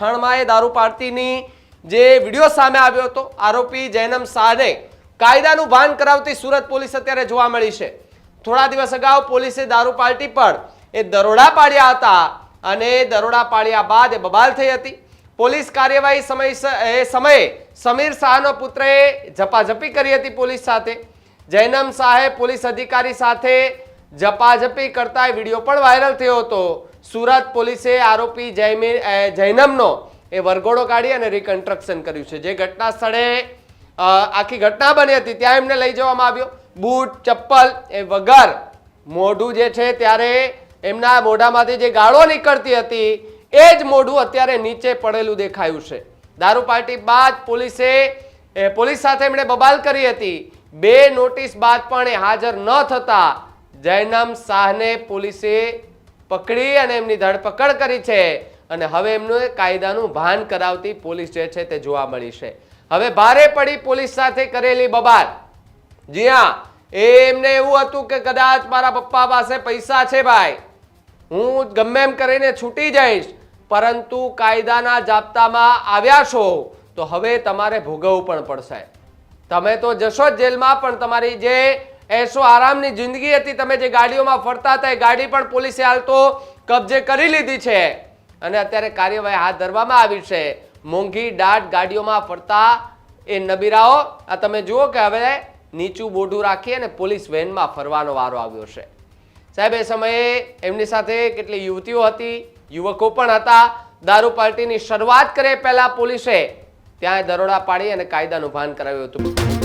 ખાણમાં એ દારૂ પાર્ટીની જે વીડિયો સામે આવ્યો હતો, આરોપી જૈનમ શાહને કાયદાનું ભાન કરાવતી સુરત પોલીસ અત્યારે જોવા મળી છે. થોડા દિવસ અગાઉ પોલીસે દારૂ પાર્ટી પર એ દરોડા પાડ્યા હતા અને દરોડા પાડ્યા બાદ એ બબાલ થઈ હતી. પોલીસ કાર્યવાહી સમય એ સમયે સમીર શાહનો પુત્રએ ઝપાઝપી કરી હતી પોલીસ સાથે. જૈનમ શાહે પોલીસ અધિકારી સાથે ઝપાઝપી કરતા વીડિયો પણ વાયરલ થયો હતો. સુરત પોલીસે આરોપી જૈમી જૈનમનો એ વરઘોડો કાઢી અને રિકન્સ્ટ્રક્શન કર્યું છે. જે ઘટના સ્થળે આખી ઘટના બની હતી, ત્યાં એમને લઈ જવામાં આવ્યો. બૂટ, ચપ્પલ એ વગર મોઢું જે છે ત્યારે એમના મોઢામાંથી જે ગાળો નીકળતી હતી, એ જ મોઢું અત્યારે નીચે પડેલું દેખાયું છે. દારૂ પાર્ટી બાદ પોલીસે પોલીસ સાથે એમણે બબાલ કરી હતી. બે નોટિસ બાદ પણ એ હાજર ન થતા જૈનમ શાહને પોલીસે પકડી અને એમની ધરપકડ કરી છે. અને હવે એમનું કાયદાનું ભાન કરાવતી પોલીસ જે છે તે જોવા મળી છે. હવે ભારે પડી પોલીસ સાથે કરેલી બબાલ. જી હા એમને એવું હતું કે કદાચ મારા પપ્પા પાસે પૈસા છે ભાઈ. હું ગમે એમ કરીને છૂટી જઈશ, પરંતુ કાયદાના જાપ્તામાં આવ્યા છો, તો હવે તમારે ભોગવવું પણ પડશે. તમે તો જશો જ જેલમાં, પણ તમારી જે એસો આરામની જિંદગી હતી. તમે જે ગાડીઓમાં ફરતા હતા, એ ગાડી પણ પોલીસે હાલ તો કબજે કરી લીધી છે. અને અત્યારે કાર્યવાહી હાથ ધરવામાં આવી છે. મોંઘી દાટ ગાડીઓમાં ફરતા એ નબીરાઓ, આ તમે જુઓ કે હવે નીચું બોઢું રાખી અને પોલીસ વેનમાં ફરવાનો વારો આવ્યો છે. સાહેબ, એ સમયે એમની સાથે કેટલી યુવતીઓ હતી, યુવકો પણ હતા. દારૂ પાર્ટીની શરૂઆત કરે પહેલાં પોલીસે. ત્યાં દરોડા પાડી અને કાયદાનું ભાન કરાવ્યું હતું.